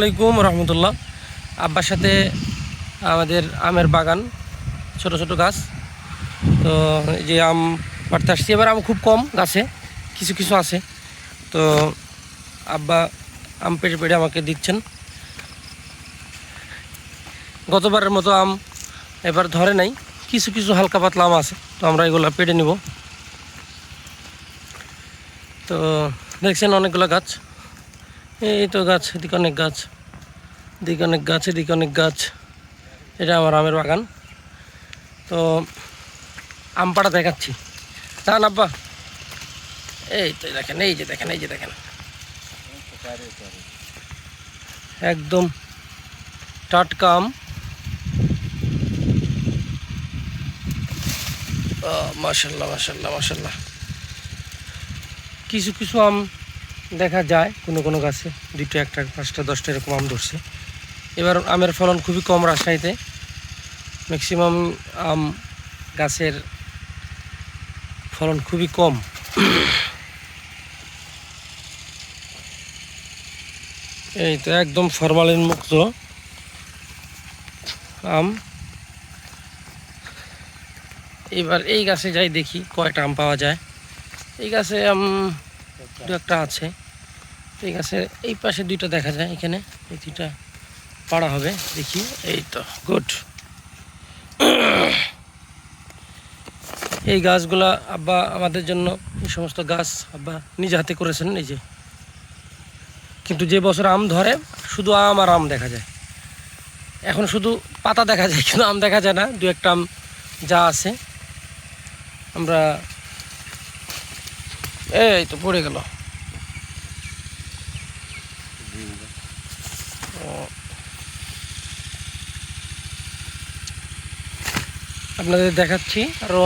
আলাইকুম রহমতুল্লাহ। আব্বার সাথে আমাদের আমের বাগান, ছোট ছোট গাছ। তো যে আম পাড়তে আসছি। এবার আম খুব কম গাছে, কিছু কিছু আছে। তো আব্বা আম পেটে পেড়ে আমাকে দিচ্ছেন। গতবারের মতো আম এবার ধরে নাই। কিছু কিছু হালকা পাতলা আম আছে। তো আমরা এগুলো পেড়ে নিব। তো দেখছেন অনেকগুলো গাছ। এই তো গাছ, এদিকে অনেক গাছ, এদিকে অনেক গাছ, এদিকে অনেক গাছ। এটা আমার আমের বাগান। তো আম পাড়া দেখাচ্ছি। না আব্বা। এই তো দেখেন, এই যে দেখেন, এই যে দেখেন। একদম টাটকা আম। মাসাল্লাহ মাসাল্লাহ মাসাল্লাহ কিছু কিছু আম দেখা যায় কোনো কোনো গাছে দুটো একটা, পাঁচটা, দশটা এরকম আম ধরছে। এবার আমের ফলন খুবই কম রাজশাহীতে। ম্যাক্সিমাম আম গাছের ফলন খুবই কম। এই তো একদম ফরমালিন মুক্ত আম। এবার এই গাছে যাই দেখি কয়টা আম পাওয়া যায়। এই গাছে আম দু একটা আছে। এই গাছে এই পাশে দুইটা দেখা যায় এখানে। এই দুইটা পাড়া হবে, দেখি। এই তো, গুড। এই গাছগুলা আব্বা আমাদের জন্য, এই সমস্ত গাছ আব্বা নিজে হাতে করেছেন যে। কিন্তু যে বছর আম ধরে, শুধু আম আর আম দেখা যায়। এখন শুধু পাতা দেখা যায়, কিন্তু আম দেখা যায় না। দু একটা আম যা আছে, আমরা এই তো পড়ে গেল। আপনাদের দেখাচ্ছি আরও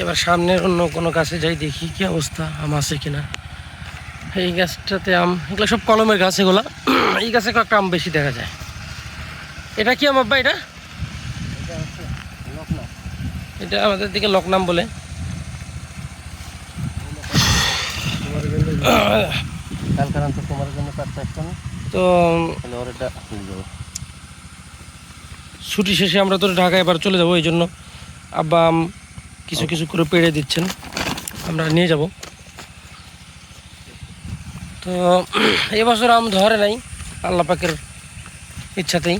এবার সামনের অন্য কোনো গাছে যাই দেখি কি অবস্থা, আম আছে কিনা। এই গাছটাতে আম, এগুলো সব কলমের গাছ এগুলো। এই গাছে কয়েকটা আম বেশি দেখা যায়। এটা কি আম আব্বা এটা? এটা আমাদের দিকে লকনাম বলে। তোমার জন্য তো ছুটি শেষে আমরা তো ঢাকায় এবার চলে যাব এই জন্য আব্বা আম কিছু কিছু করে পেড়ে দিচ্ছেন। আমরা নিয়ে যাব। তো এবছর আম ধরে নাই আল্লাহ পাকের ইচ্ছাতেই।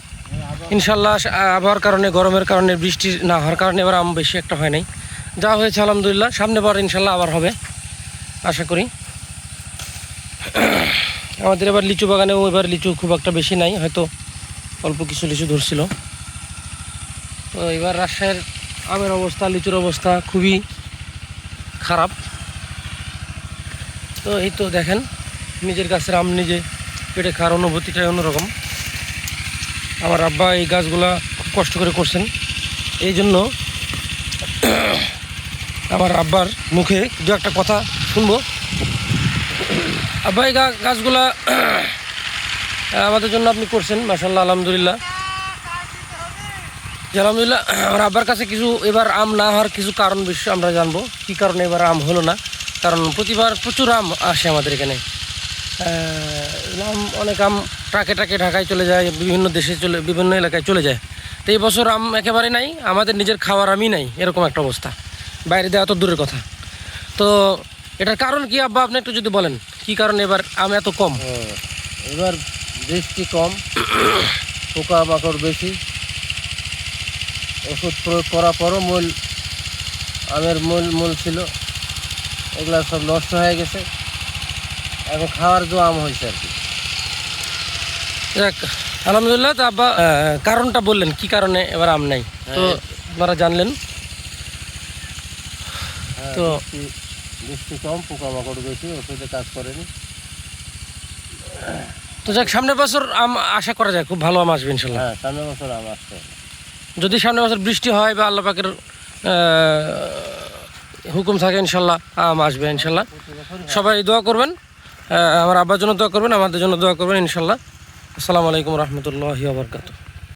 ইনশাল্লাহ আবহাওয়ার কারণে গরমের কারণে বৃষ্টি না হওয়ার কারণে এবার আম বেশি একটা হয় নাই। যা হয়েছে আলহামদুলিল্লাহ সামনে বার ইনশাল্লাহ আবার হবে আশা করি। আমাদের এবার লিচু বাগানেও এবার লিচু খুব একটা বেশি নাই, হয়তো অল্প কিছু লিচু ধরছিল। তো এবার রাজশাহীর আমের অবস্থা, লিচুর অবস্থা খুবই খারাপ। তো এই তো দেখেন, নিজের গাছের আম নিজে পেটে খাওয়ার অনুভূতিটাই অন্যরকম। আমার আব্বা এই গাছগুলা খুব কষ্ট করে করছেন। এই জন্য আমার আব্বার মুখে দু একটা কথা শুনব। গা- গাছগুলা আমাদের জন্য আপনি করছেন মাসাল্লাহ আলহামদুলিল্লাহ। আলহামদুলিল্লাহ, আমার আব্বার কাছে কিছু এবার আম না হওয়ার কিছু কারণ বিষয় আমরা জানব। কি কারণে এবার আম হলো না? কারণ প্রতিবার প্রচুর আম আসে আমাদের এখানে। আম, অনেক আম ট্রাকে ট্রাকে ঢাকায় চলে যায়, বিভিন্ন দেশে চলে, বিভিন্ন এলাকায় চলে যায়। তো এই বছর আম একেবারে নাই, আমাদের নিজের খাওয়ার আমই নাই, এরকম একটা অবস্থা। বাইরে দেওয়া তো দূরের কথা। তো এটার কারণ কি, আব্বা, আপনি একটু যদি বলেন। কি কারণে এবার আম এত কম? এবার বৃষ্টি কম পোকা মাকড় বেশি। ওষুধ প্রয়োগ করার পরও মূল আমের মূল মূল ছিল। এগুলা সব নষ্ট হয়ে গেছে। এখন খাওয়ার জো আম হয়েছে আর কি। আলহামদুলিল্লাহ তো আব্বা কারণটা বললেন কি কারণে এবার আম নাই? তো হ্যাঁ। আপনারা জানলেন। হ্যাঁ, তো- বৃষ্টি- কম পোকা মাকড় বেশি ওষুধে কাজ করেনি। তো যাক সামনের বছর আম আশা করা যায় খুব ভালো আম আসবে ইনশাল্লাহ। হ্যাঁ সামনের বছর আম আসছে যদি সামনের বছর বৃষ্টি হয় বা আল্লাহ পাকের আহ, হুকুম থাকে ইনশাল্লাহ আম আসবে ইনশাল্লাহ। সবাই দোয়া করবেন আহ, আমার আব্বার জন্য দোয়া করবেন আমাদের জন্য দোয়া করবেন ইনশাল্লাহ। আসসালামু আলাইকুম রহমতুল্লাহি আবরকাত